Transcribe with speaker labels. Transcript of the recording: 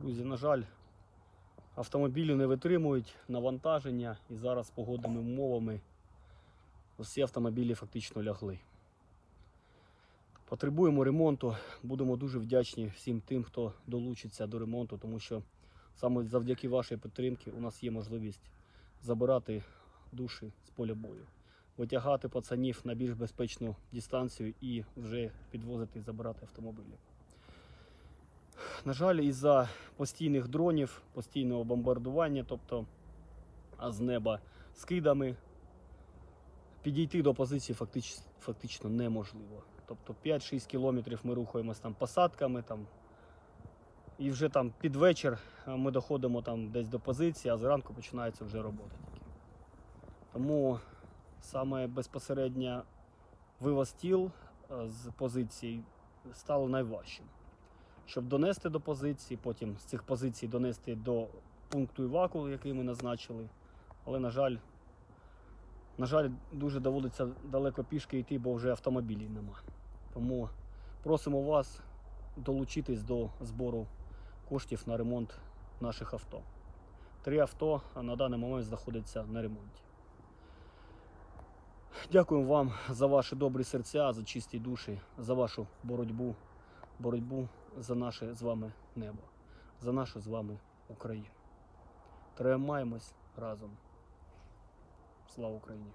Speaker 1: Друзі, на жаль, автомобілі не витримують навантаження і зараз погодними умовами усі автомобілі фактично лягли. Потребуємо ремонту. Будемо дуже вдячні всім тим, хто долучиться до ремонту, тому що саме завдяки вашій підтримці у нас є можливість забирати душі з поля бою, витягати пацанів на більш безпечну дистанцію і вже підвозити і забирати автомобілі. На жаль, із-за постійних дронів, постійного бомбардування, тобто з неба скидами, підійти до позиції фактично, фактично неможливо. Тобто 5-6 кілометрів ми рухаємось там посадками, там, і вже там під вечір ми доходимо там десь до позиції, а зранку починається вже робота. тільки. Тому саме безпосередньо вивоз тіл з позицій стало найважчим щоб донести до позиції, потім з цих позицій донести до пункту іваку, який ми назначили. Але, на жаль, на жаль, дуже доводиться далеко пішки йти, бо вже автомобілів нема. Тому просимо вас долучитись до збору коштів на ремонт наших авто. Три авто на даний момент знаходяться на ремонті. Дякуємо вам за ваші добрі серця, за чисті душі, за вашу боротьбу, боротьбу за наше з вами небо, за нашу з вами Україну. Тримаємось разом. Слава Україні!